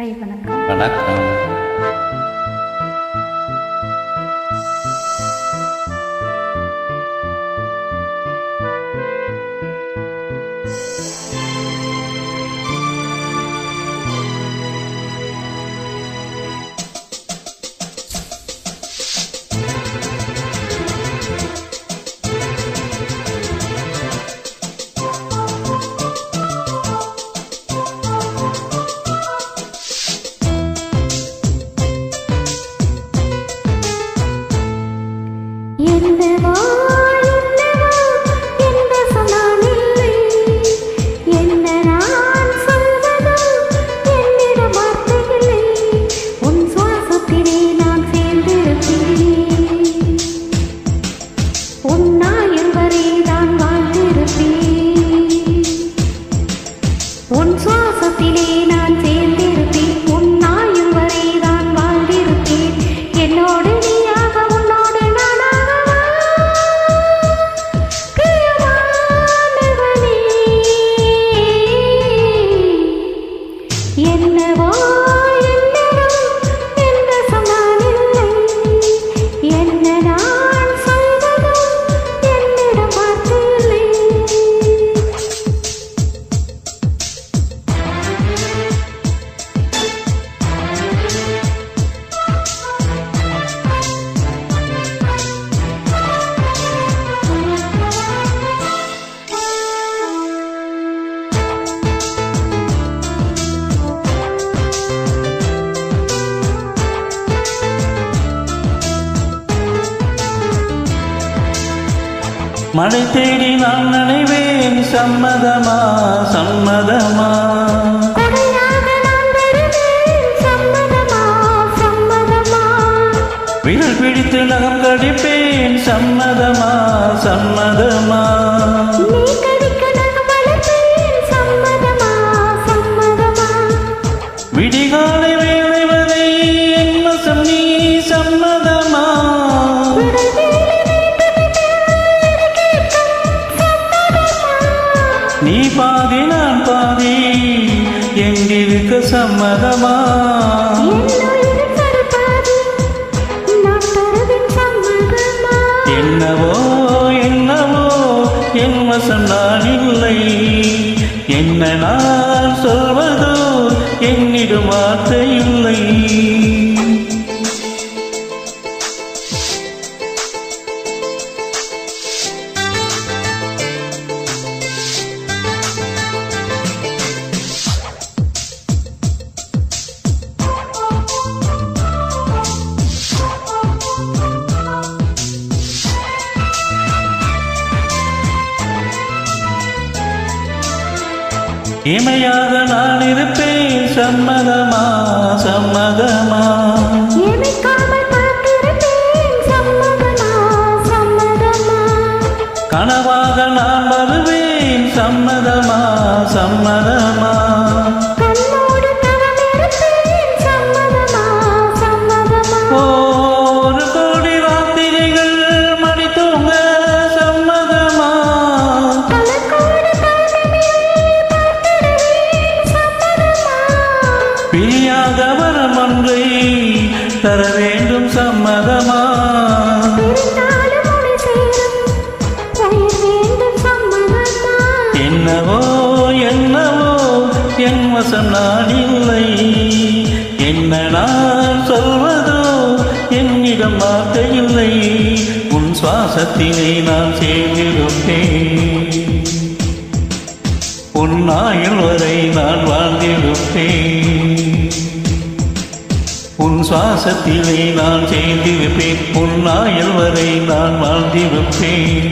ให้พนักงาน என்னவா என்னவா மழை தேடி நான் நினைவேன் சம்மதமா சம்மதமா? விரல் பிடித்து நகம் கடிப்பேன் சம்மதமா சம்மதமா? என்ன நான் இமையாக நான் இருப்பேன். சம்மதமா? சம்மதமா? கனவாக நான் வருவேன். சம்மதமா? சம்மதமா? சேரும். சம்மதமா? என்னவோ என்னவோ என் வசம் நான் இல்லை. என்ன நான் சொல்வதோ என்னிடம் வார்த்தை இல்லை. உன் சுவாசத்திலே நான் சேர்ந்திருப்பேன். உன் ஆயுள் வரை நான் வாழ்ந்திருப்பேன். சுவாசத்திலே நான் சேர்ந்திருப்பேன் உன் ஆயுள் வரை நான் வாழ்ந்திருப்பேன்